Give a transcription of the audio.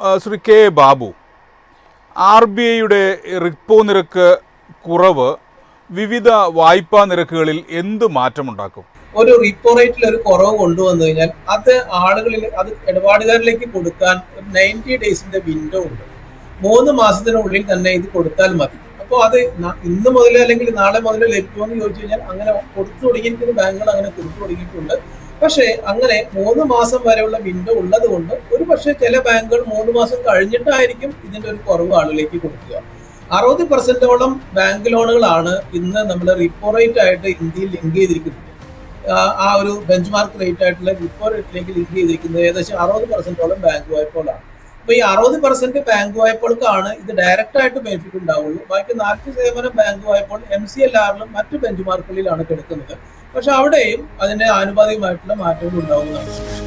Shri K Babu. R B ഐയുടെ repo നിരക്ക് കുറവ് വിവിധ വായ്പാ നിരക്കുകളിൽ എന്ത് മാറ്റമുണ്ടാക്കും? ഒരു റിപ്പോ റേറ്റിൽ ഒരു കുറവ് കൊണ്ടുവന്നു കഴിഞ്ഞാൽ അത് ആളുകളിൽ അത് ഇടപാടുകാരിലേക്ക് കൊടുക്കാൻ നയന്റി ഡേയ്സിന്റെ വിൻഡോ ഉണ്ട്. മൂന്ന് മാസത്തിനുള്ളിൽ തന്നെ ഇത് കൊടുത്താൽ മതി. അപ്പോൾ അത് ഇന്ന് മുതൽ അല്ലെങ്കിൽ നാളെ മുതൽ ലഭിക്കുമെന്ന് ചോദിച്ചു കഴിഞ്ഞാൽ അങ്ങനെ കൊടുത്തു തുടങ്ങിയിരിക്കുന്ന ബാങ്കുകൾ അങ്ങനെ കൊടുത്തു തുടങ്ങിയിട്ടുണ്ട്. പക്ഷേ അങ്ങനെ മൂന്ന് മാസം വരെയുള്ള വിൻഡോ ഉള്ളത് കൊണ്ട് ഒരു പക്ഷേ ചില ബാങ്കുകൾ മൂന്ന് മാസം കഴിഞ്ഞിട്ടായിരിക്കും ഇതിന്റെ ഒരു കുറവ് ആളുകളിലേക്ക് കൊടുക്കുക. അറുപത് പെർസെന്റോളം ബാങ്ക് ലോണുകളാണ് ഇന്ന് നമ്മൾ റിപ്പോ റേറ്റ് ആയിട്ട് ഇന്ത്യയിൽ ലിങ്ക് ചെയ്തിരിക്കുന്നത്. ആ- ഒരു ബെഞ്ച് മാർക്ക് റേറ്റ് ആയിട്ടുള്ള റിപ്പോ റേറ്റിലേക്ക് ലിങ്ക് ചെയ്തിരിക്കുന്നത് ഏകദേശം അറുപത് പെർസെന്റോളം ബാങ്ക് വായ്പകളാണ് അപ്പൊ ഈ അറുപത് പെർസെന്റ് ബാങ്ക് വായ്പകൾക്കാണ് ഇത് ഡയറക്റ്റ് ആയിട്ട് ബെനിഫിറ്റ് ഉണ്ടാവുള്ളൂ. ബാക്കി നാൽപ്പത് ശതമാനം ബാങ്ക് വായ്പകൾ എം സി എൽ ആറിലും മറ്റ് ബെഞ്ച് മാർക്കുകളിലാണ് കിടക്കുന്നത്. പക്ഷെ അവിടെയും അതിന്റെ ആനുപാതികമായിട്ടുള്ള മാറ്റങ്ങൾ ഉണ്ടാവുന്നതാണ്.